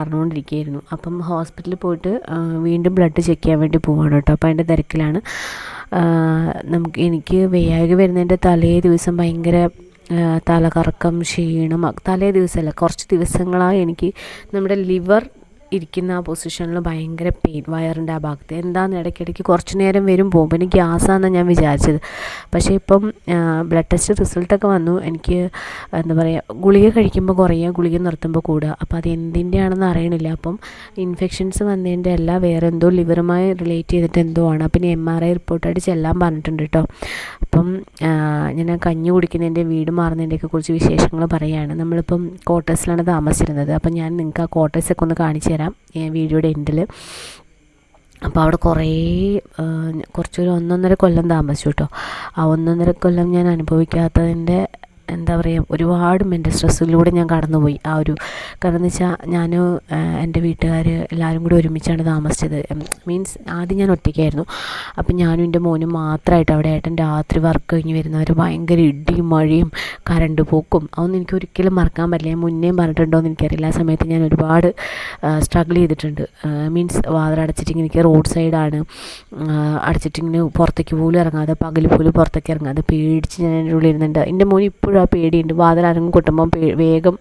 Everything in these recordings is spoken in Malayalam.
പറഞ്ഞുകൊണ്ടിരിക്കുകയായിരുന്നു. അപ്പം ഹോസ്പിറ്റലിൽ പോയിട്ട് വീണ്ടും ബ്ലഡ് ചെക്ക് ചെയ്യാൻ വേണ്ടി പോവാണ് കേട്ടോ. അപ്പോൾ അതിന്റെ തിരക്കിലാണ്. നമുക്ക് എനിക്ക് വയ്യായ്ക വരുന്നതിന്റെ തലേ ദിവസം ഭയങ്കര തലകറക്കം ക്ഷീണം തലേ ദിവസമല്ല കുറച്ച് ദിവസങ്ങളായി എനിക്ക് നമ്മുടെ ലിവർ ഇരിക്കുന്ന ആ പൊസിഷനിൽ ഭയങ്കര പെയിൻ വയറിന്റെ ആ ഭാഗത്ത്. എന്താണെന്ന് ഇടയ്ക്കിടയ്ക്ക് കുറച്ച് നേരം വരും പോകുമ്പോൾ എനിക്ക് ഗ്യാസാണെന്നാണ് ഞാൻ വിചാരിച്ചത്. പക്ഷേ ഇപ്പം ബ്ലഡ് ടെസ്റ്റ് റിസൾട്ടൊക്കെ വന്നു. എനിക്ക് എന്താ പറയുക ഗുളിക കഴിക്കുമ്പോൾ കുറയുക ഗുളിക നിർത്തുമ്പോൾ കൂടുക. അപ്പോൾ അത് എന്തിന്റെ ആണെന്ന് അറിയണില്ല. അപ്പം ഇൻഫെക്ഷൻസ് വന്നതിന്റെ അല്ല വേറെ എന്തോ ലിവറുമായി റിലേറ്റ് ചെയ്തിട്ട് എന്തോ ആണ്. അപ്പം എം ആർ ഐ റിപ്പോർട്ടായിട്ട് ചെല്ലാൻ പറഞ്ഞിട്ടുണ്ട് കേട്ടോ അപ്പം ഞാൻ കഞ്ഞി കുടിക്കുന്നതിന്റെ വീട് മാറുന്നതിന്റെയൊക്കെ കുറിച്ച് വിശേഷങ്ങൾ പറയുകയാണ്. നമ്മളിപ്പം ക്വാർട്ടേഴ്സിലാണ് താമസിച്ചിരുന്നത്. അപ്പം ഞാൻ നിങ്ങൾക്ക് ആ ക്വാർട്ടേഴ്സൊക്കെ ഒന്ന് കാണിച്ചു തരാം. വീഡിയോയുടെ എൻഡിൽ അപ്പോൾ അവിടെ കുറേ കുറച്ചൊരു ഒന്നൊന്നര കൊല്ലം താമസിച്ചു കേട്ടോ. ആ ഒന്നൊന്നര കൊല്ലം ഞാൻ അനുഭവിക്കാത്തതിന്റെ എന്താ പറയുക ഒരുപാട് മെന്റൽ സ്ട്രെസ്സിലൂടെ ഞാൻ കടന്നുപോയി. ആ ഒരു കാരണം എന്ന് വെച്ചാൽ ഞാൻ എന്റെ വീട്ടുകാർ എല്ലാവരും കൂടി ഒരുമിച്ചാണ് താമസിച്ചത്. മീൻസ് ആദ്യം ഞാൻ ഒറ്റയ്ക്കായിരുന്നു. അപ്പം ഞാനും എന്റെ മോനും മാത്രമായിട്ട് അവിടെ ഏട്ടൻ രാത്രി വർക്ക് കഴിഞ്ഞ് വരുന്നവർ ഭയങ്കര ഇടിയും മഴയും കരണ്ട് പോക്കും. അതൊന്നും എനിക്ക് ഒരിക്കലും മറക്കാൻ പറ്റില്ല. ഞാൻ മുന്നേയും പറഞ്ഞിട്ടുണ്ടോ എന്ന് എനിക്കറിയില്ല. ആ സമയത്ത് ഞാൻ ഒരുപാട് സ്ട്രഗിൾ ചെയ്തിട്ടുണ്ട്. മീൻസ് വാതിലടച്ചിട്ടിങ്ങനെ എനിക്ക് റോഡ് സൈഡാണ് അടച്ചിട്ടിങ്ങനെ പുറത്തേക്ക് പോലും ഇറങ്ങാതെ പകൽ പോലും പുറത്തേക്ക് ഇറങ്ങാതെ പേടിച്ച് ഞാൻ എന്റെ ഉള്ളിൽ ഇരുന്നുണ്ട് എന്റെ മോൻ ഇപ്പോഴും ആ പേടിയുണ്ട്. വാതിലരങ്ങും കൊട്ടുമ്പം വേഗം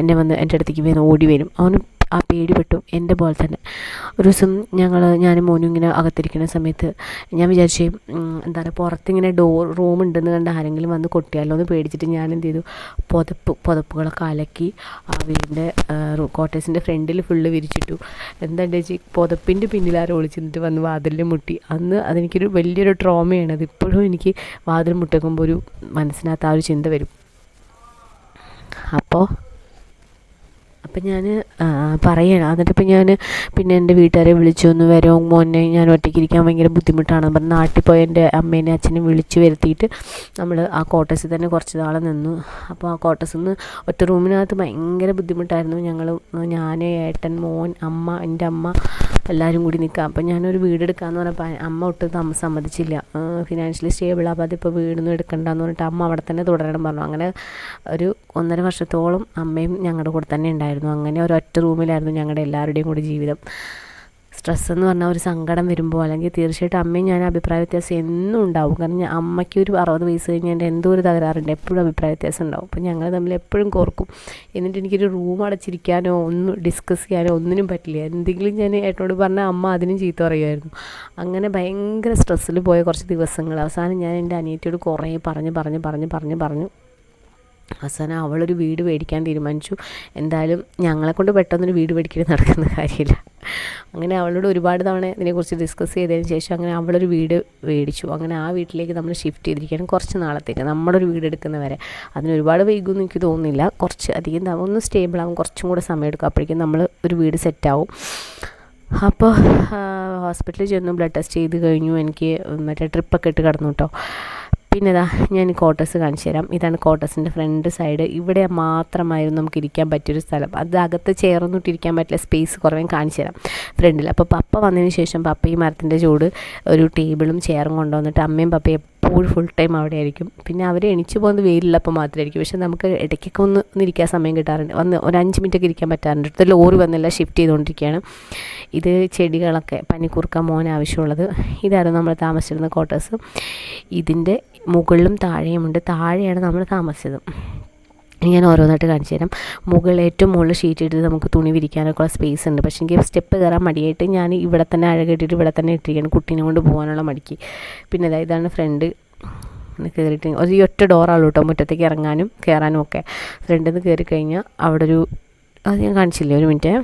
എന്നെ വന്ന് എന്റെ അടുത്തേക്ക് വേഗം ഓടി വരും. അവന് ആ പേടി പെട്ടു. എന്റെ പോലെ തന്നെ. ഒരു ദിവസം ഞങ്ങൾ ഞാനും മോനും ഇങ്ങനെ അകത്തിരിക്കുന്ന സമയത്ത് ഞാൻ വിചാരിച്ചു എന്താ പറയുക പുറത്തിങ്ങനെ ഡോർ റൂം ഉണ്ടെന്ന് കണ്ട് ആരെങ്കിലും വന്ന് കൊട്ടിയാലോ എന്ന് പേടിച്ചിട്ട് ഞാൻ എന്ത് ചെയ്തു? പുതപ്പ് പുതപ്പുകളൊക്കെ അലക്കി ആ വീടിന്റെ ക്വാർട്ടേഴ്സിന്റെ ഫ്രണ്ടിൽ ഫുള്ള് വിരിച്ചിട്ടു. എന്താ ചേച്ചി? പുതപ്പിന്റെ പിന്നിൽ ആരോ ഒളിച്ചിട്ട് വന്ന് വാതിലിൽ മുട്ടി. അന്ന് അതെനിക്കൊരു വലിയൊരു ട്രോമയാണ് അത് ഇപ്പോഴും എനിക്ക് വാതിൽ മുട്ടക്കുമ്പോൾ ഒരു മനസ്സിനകത്ത് ആ ഒരു ചിന്ത വരും. അപ്പോൾ അപ്പം ഞാൻ പറയണം. എന്നിട്ടിപ്പോൾ ഞാൻ പിന്നെ എന്റെ വീട്ടുകാരെ വിളിച്ചു. ഒന്ന് വരോ മോനെ ഞാൻ ഒറ്റയ്ക്ക് ഇരിക്കാൻ ഭയങ്കര ബുദ്ധിമുട്ടാണ്. അപ്പം നാട്ടിൽ പോയി എന്റെ അമ്മേനെ അച്ഛനെ വിളിച്ച് വരുത്തിയിട്ട് നമ്മൾ ആ ക്വാർട്ടേഴ്സിൽ തന്നെ കുറച്ച് നാളെ നിന്നു. അപ്പോൾ ആ ക്വാർട്ടേഴ്സിൽ നിന്ന് ഒറ്റ റൂമിനകത്ത് ഭയങ്കര ബുദ്ധിമുട്ടായിരുന്നു ഞങ്ങൾ ഞാൻ ഏട്ടൻ മോൻ അമ്മ എന്റെ അമ്മ എല്ലാവരും കൂടി നിൽക്കാം. അപ്പം ഞാനൊരു വീട് എടുക്കാമെന്ന് പറഞ്ഞപ്പോൾ അമ്മ ഒട്ടും തമ്മ സമ്മതിച്ചില്ല. ഫിനാൻഷ്യലി സ്റ്റേബിൾ അപ്പോൾ അതിപ്പോൾ വീടൊന്നും എടുക്കണ്ടെന്ന് പറഞ്ഞിട്ട് അമ്മ അവിടെ തന്നെ തുടരണം പറഞ്ഞു. അങ്ങനെ ഒരു ഒന്നര വർഷത്തോളം അമ്മയും ഞങ്ങളുടെ കൂടെ തന്നെ ഉണ്ടായിരുന്നു. അങ്ങനെ ഒരൊറ്റ റൂമിലായിരുന്നു ഞങ്ങളുടെ എല്ലാവരുടെയും കൂടി ജീവിതം. സ്ട്രെസ് എന്ന് പറഞ്ഞാൽ ഒരു സങ്കടം വരുമ്പോൾ അല്ലെങ്കിൽ തീർച്ചയായിട്ടും അമ്മയും ഞാൻ അഭിപ്രായ വ്യത്യാസം എന്നും ഉണ്ടാവും. കാരണം ഞാൻ അമ്മയ്ക്ക് ഒരു അറുപത് വയസ്സ് കഴിഞ്ഞാൽ എന്റെ എന്തോ ഒരു തകരാറുണ്ട്. എപ്പോഴും അഭിപ്രായ വ്യത്യാസം ഉണ്ടാവും. അപ്പോൾ ഞങ്ങൾ തമ്മിൽ എപ്പോഴും കോർക്കും. എന്നിട്ട് എനിക്കൊരു റൂം അടച്ചിരിക്കാനോ ഒന്നും ഡിസ്കസ് ചെയ്യാനോ ഒന്നിനും പറ്റില്ല. എന്തെങ്കിലും ഞാൻ ഏട്ടനോട് പറഞ്ഞാൽ അമ്മ അതിനും ചീത്ത പറയുമായിരുന്നു. അങ്ങനെ ഭയങ്കര സ്ട്രെസ്സിൽ പോയ കുറച്ച് ദിവസങ്ങൾ. അവസാനം ഞാൻ എന്റെ അനിയത്തിയോട് കുറേ പറഞ്ഞ് പറഞ്ഞ് പറഞ്ഞ് പറഞ്ഞ് പറഞ്ഞു അവസാനം അവളൊരു വീട് മേടിക്കാൻ തീരുമാനിച്ചു. എന്തായാലും ഞങ്ങളെ കൊണ്ട് പെട്ടെന്നൊരു വീട് മേടിക്കൽ നടക്കുന്ന കാര്യമില്ല. അങ്ങനെ അവളോട് ഒരുപാട് തവണ ഇതിനെക്കുറിച്ച് ഡിസ്കസ് ചെയ്തതിന് ശേഷം അങ്ങനെ അവളൊരു വീട് മേടിച്ചു. അങ്ങനെ ആ വീട്ടിലേക്ക് നമ്മൾ ഷിഫ്റ്റ് ചെയ്തിരിക്കുകയാണ് കുറച്ച് നാളത്തേക്ക്. നമ്മളൊരു വീട് എടുക്കുന്നവരെ അതിന് ഒരുപാട് വൈകുമെന്ന് എനിക്ക് തോന്നുന്നില്ല. കുറച്ച് അധികം ഒന്ന് സ്റ്റേബിൾ ആകും കുറച്ചും കൂടെ സമയം എടുക്കും. അപ്പോഴേക്കും നമ്മൾ ഒരു വീട് സെറ്റാവും അപ്പോൾ ഹോസ്പിറ്റലിൽ ചെന്നു ബ്ലഡ് ടെസ്റ്റ് ചെയ്ത് കഴിഞ്ഞു. എനിക്ക് മറ്റേ ട്രിപ്പൊക്കെ ഇട്ട് കിടന്നു കേട്ടോ പിന്നെ ഇതാ ഞാൻ ക്വാർട്ടേഴ്സ് കാണിച്ചു തരാം. ഇതാണ് ക്വാർട്ടേഴ്സിന്റെ ഫ്രണ്ട് സൈഡ് ഇവിടെ മാത്രമായിരുന്നു നമുക്ക് ഇരിക്കാൻ പറ്റിയൊരു സ്ഥലം. അത് അകത്ത് ചേർന്നിട്ട് ഇട്ടിരിക്കാൻ പറ്റില്ല. സ്പേസ് കുറവേ കാണിച്ചു തരാം. ഫ്രണ്ടിൽ അപ്പോൾ പപ്പ വന്നതിന് ശേഷം പപ്പ ഈ മരത്തിന്റെ ചൂട് ഒരു ടേബിളും ചെയറും കൊണ്ടുവന്നിട്ട് അമ്മയും പപ്പയും എപ്പോഴും ഫുൾ ടൈം അവിടെ ആയിരിക്കും. പിന്നെ അവർ എണിച്ച് പോകുന്നത് വെയിലുള്ളപ്പോൾ മാത്രമായിരിക്കും പക്ഷെ നമുക്ക് ഇടയ്ക്കൊക്കെ ഒന്ന് ഒന്ന് ഇരിക്കാൻ സമയം കിട്ടാറുണ്ട്. വന്ന് ഒരു അഞ്ച് മിനിറ്റൊക്കെ ഇരിക്കാൻ പറ്റാറുണ്ട്. അടുത്ത ലോറി വന്നില്ല ഷിഫ്റ്റ് ചെയ്തുകൊണ്ടിരിക്കുകയാണ് ഇത് ചെടികളൊക്കെ പനിക്കൂർക്ക മോൻ ആവശ്യമുള്ളത്. ഇതായിരുന്നു നമ്മൾ താമസിച്ചിരുന്ന ക്വാർട്ടേഴ്സ് ഇതിന്റെ മുകളിലും താഴെയുമുണ്ട്. താഴെയാണ് നമ്മൾ താമസിച്ചത്. ഞാൻ ഓരോന്നായിട്ട് കാണിച്ചു തരാം. മുകളിൽ ഏറ്റവും മുകളിൽ ഷീറ്റ് ഇട്ടിട്ട് നമുക്ക് തുണി വിരിക്കാനൊക്കെ ഉള്ള സ്പേസ് ഉണ്ട്. പക്ഷേ എനിക്ക് സ്റ്റെപ്പ് കയറാൻ മടിയായിട്ട് ഞാൻ ഇവിടെ തന്നെ അഴകെട്ടിട്ട് ഇവിടെ തന്നെ ഇട്ടിരിക്കുകയാണ് കുട്ടീനെ കൊണ്ട് പോകാനുള്ള മടിക്ക്. പിന്നെ ഇതാണ് ഫ്രണ്ട് കയറിയിട്ട് ഒരു ഒറ്റ ഡോറാണ് കേട്ടോ മുറ്റത്തേക്ക് ഇറങ്ങാനും കയറാനും ഒക്കെ. ഫ്രണ്ടിൽ നിന്ന് കയറി കഴിഞ്ഞാൽ അവിടെ ഒരു അത് ഞാൻ കാണിച്ചില്ലേ? ഒരു മിനിറ്റ്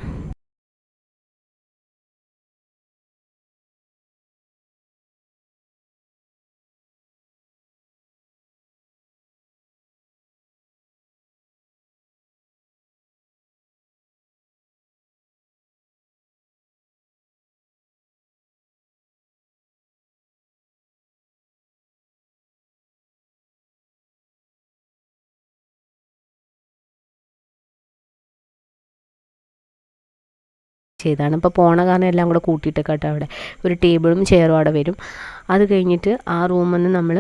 ചെയ്താണ് ഇപ്പോൾ പോണ കാരണം എല്ലാം കൂടെ കൂട്ടിയിട്ടൊക്കെ കേട്ടോ അവിടെ. ഒരു ടേബിളും ചെയറും അവിടെ വരും. അത് കഴിഞ്ഞിട്ട് ആ റൂമിൽ നിന്ന് നമ്മൾ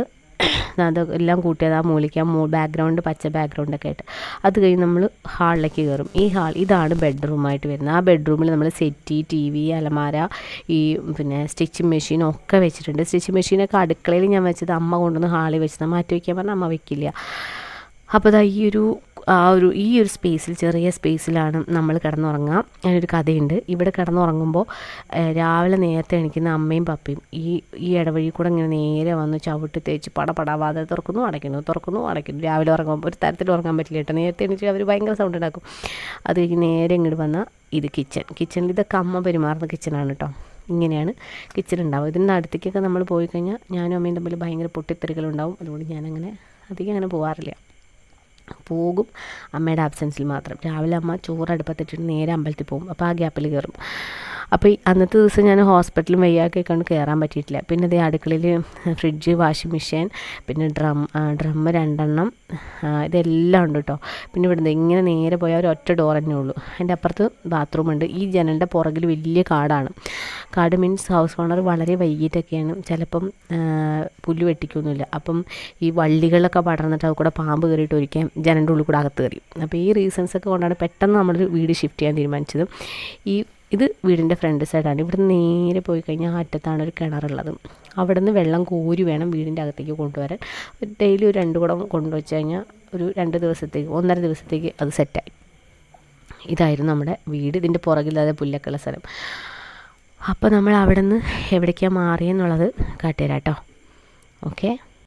അത് എല്ലാം കൂട്ടിയത് ആ മൂലിക്ക മൂ ബാക്ക്ഗ്രൗണ്ട് പച്ച ബാക്ക്ഗ്രൗണ്ടൊക്കെ ആയിട്ട്. അത് കഴിഞ്ഞ് നമ്മൾ ഹാളിലേക്ക് കയറും. ഈ ഹാൾ ഇതാണ് ബെഡ്റൂമായിട്ട് വരുന്നത്. ആ ബെഡ്റൂമിൽ നമ്മൾ സെറ്റി ടി വി അലമാര ഈ പിന്നെ സ്റ്റിച്ചിങ് മെഷീൻ ഒക്കെ വെച്ചിട്ടുണ്ട്. സ്റ്റിച്ചിങ് മെഷീനൊക്കെ അടുക്കളയിൽ ഞാൻ വെച്ചത് അമ്മ കൊണ്ടുവന്ന് ഹാളിൽ വെച്ചത്. മാറ്റി വയ്ക്കാൻ പറഞ്ഞാൽ അമ്മ വെക്കില്ല. അപ്പോൾ അതാ ഈ ഒരു ആ ഒരു ഈ ഒരു സ്പേസിൽ ചെറിയ സ്പേസിലാണ് നമ്മൾ കിടന്നുറങ്ങുക. അതിനൊരു കഥയുണ്ട്. ഇവിടെ കിടന്നുറങ്ങുമ്പോൾ രാവിലെ നേരത്തെ എണീക്കുന്ന അമ്മയും പപ്പയും ഈ ഈ ഇടവഴി കൂടെ ഇങ്ങനെ നേരെ വന്ന് ചവിട്ടി തേച്ച് പട പടാവാതെ തുറക്കുന്നു അടയ്ക്കുന്നു തുറക്കുന്നു അടയ്ക്കുന്നു. രാവിലെ ഉറങ്ങുമ്പോൾ ഒരു തരത്തിൽ ഉറങ്ങാൻ പറ്റില്ല കേട്ടോ. നേരത്തെ എണീച്ച് അവർ ഭയങ്കര സൗണ്ട് ഉണ്ടാക്കും. അത് കഴിഞ്ഞ് നേരെ ഇങ്ങോട്ട് വന്നാൽ ഇത് കിച്ചൺ കിച്ചണിൽ ഇതൊക്കെ അമ്മ പെരുമാറുന്ന കിച്ചണാണ് കേട്ടോ. ഇങ്ങനെയാണ് കിച്ചൺ ഉണ്ടാവും ഇതിന്റെ അടുത്തേക്കൊക്കെ നമ്മൾ പോയി കഴിഞ്ഞാൽ ഞാനും അമ്മയും തമ്മിൽ ഭയങ്കര പൊട്ടിത്തെറികളുണ്ടാവും. അതുകൊണ്ട് ഞാനങ്ങനെ അധികം അങ്ങനെ പോകാറില്ല പോകും. അമ്മയുടെ ആബ്സെൻസിൽ മാത്രം. രാവിലെ അമ്മ ചോറ് അടുപ്പത്തിട്ടിട്ട് നേരെ അമ്പലത്തിൽ പോകും. അപ്പോൾ ആ ഗ്യാപ്പിൽ കയറും അപ്പോൾ അന്നത്തെ ദിവസം ഞാൻ ഹോസ്പിറ്റലും വയ്യാക്കെ കൊണ്ട് കയറാൻ പറ്റിയിട്ടില്ല. പിന്നെ ഇതേ അടുക്കളയിൽ ഫ്രിഡ്ജ് വാഷിംഗ് മെഷീൻ പിന്നെ ഡ്രം ഡ്രം രണ്ടെണ്ണം ഇതെല്ലാം ഉണ്ട് കേട്ടോ പിന്നെ ഇവിടുന്ന് ഇങ്ങനെ നേരെ പോയാൽ ഒരൊറ്റ ഡോർ തന്നെ ഉള്ളൂ. അതിന്റെ അപ്പുറത്ത് ബാത്റൂമുണ്ട് ഈ ജനലിന്റെ പുറകിൽ വലിയ കാടാണ്. കാട് മീൻസ് ഹൗസ് ഓണർ വളരെ വൈകിട്ടൊക്കെയാണ്. ചിലപ്പം പുല്ല് വെട്ടിക്കൊന്നുമില്ല. അപ്പം ഈ വള്ളികളൊക്കെ പടർന്നിട്ട് അത് കൂടെ പാമ്പ് കയറിയിട്ട് ഒരിക്കാൻ ജനന്റെ ഉള്ളിൽ കൂടെ അകത്ത് കയറി. അപ്പോൾ ഈ റീസൺസ് ഒക്കെ കൊണ്ടാണ് പെട്ടെന്ന് നമ്മൾ വീട് ഷിഫ്റ്റ് ചെയ്യാൻ തീരുമാനിച്ചത്. ഈ ഇത് വീടിന്റെ ഫ്രണ്ട് സൈഡാണ് ഇവിടുന്ന് നേരെ പോയി കഴിഞ്ഞാൽ അറ്റത്താണ് ഒരു കിണറുള്ളത്. അവിടെ നിന്ന് വെള്ളം കോരി വേണം വീടിന്റെ അകത്തേക്ക് കൊണ്ടുവരാൻ. ഡെയിലി ഒരു രണ്ട് കുടം കൊണ്ടുവച്ച് കഴിഞ്ഞാൽ ഒരു രണ്ട് ദിവസത്തേക്ക് ഒന്നര ദിവസത്തേക്ക് അത് സെറ്റായി ഇതായിരുന്നു നമ്മുടെ വീട്. ഇതിന്റെ പുറകില്ലാതെ പുല്ലക്കുള്ള സ്ഥലം. അപ്പോൾ നമ്മൾ അവിടെ നിന്ന് എവിടേക്കാണ് മാറിയെന്നുള്ളത് കാട്ടുതരാം ഓക്കേ ഓക്കെ?